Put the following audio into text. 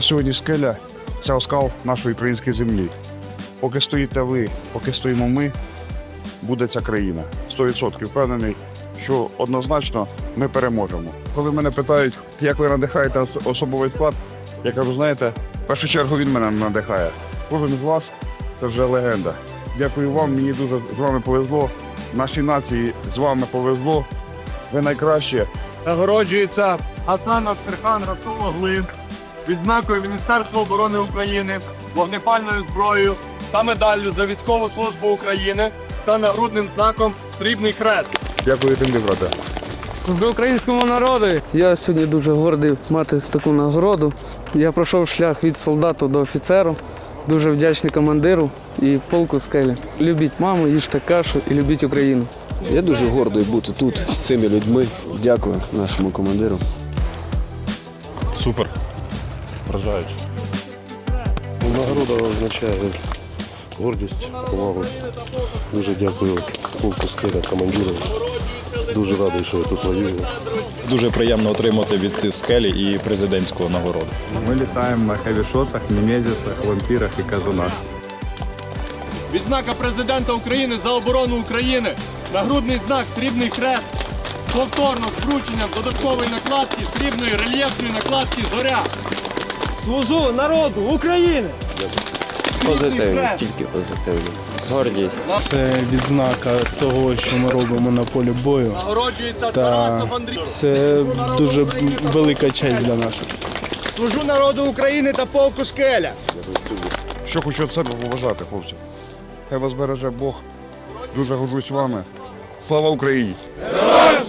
сьогодні скеля це оскал нашої української землі. Поки стоїте ви, поки стоїмо ми, буде ця країна. 100% впевнений, що однозначно ми переможемо. Коли мене питають, як ви надихаєте особовий склад, я кажу, знаєте, в першу чергу він мене надихає. Кожен з вас це вже легенда. Дякую вам, мені дуже з вами повезло. Нашій нації з вами повезло. Ви найкраще. Нагороджується Гасанов Серхан Расулоглин відзнакою Міністерства оборони України, вогнепальною зброєю та медаллю за військову службу України та нагрудним знаком Срібний хрест. Дякую тобі, брате. Служби українському народу. Я сьогодні дуже гордий мати таку нагороду. Я пройшов шлях від солдата до офіцеру. Дуже вдячний командиру і полку скелі. Любіть маму, їжте кашу і любіть Україну. Я дуже гордий бути тут з цими людьми. Дякую нашому командиру. Супер. Вражаюче. Нагорода означає гордість, повагу. Дуже дякую полку скеля, командиру. Дуже радий, що я тут воюю. Дуже приємно отримати від скелі і президентську нагороду. Ми літаємо на хевішотах, мімезісах, вампірах і кажунах. Відзнака президента України за оборону України, нагрудний знак Срібний хрест. Повторно з врученням додаткової накладки срібної рельєфної накладки Зоря. Служу народу України! Позитивно, тільки позитивно. Гордість. Це відзнака того, що ми робимо на полі бою. Нагороджується Та Тарасов Андрій. це дуже велика честь для нас. Служу народу України та полку скеля. Що хочу від себе поважати, хлопці. Хай вас береже Бог. Дуже горжусь вами. Слава Україні! Героям!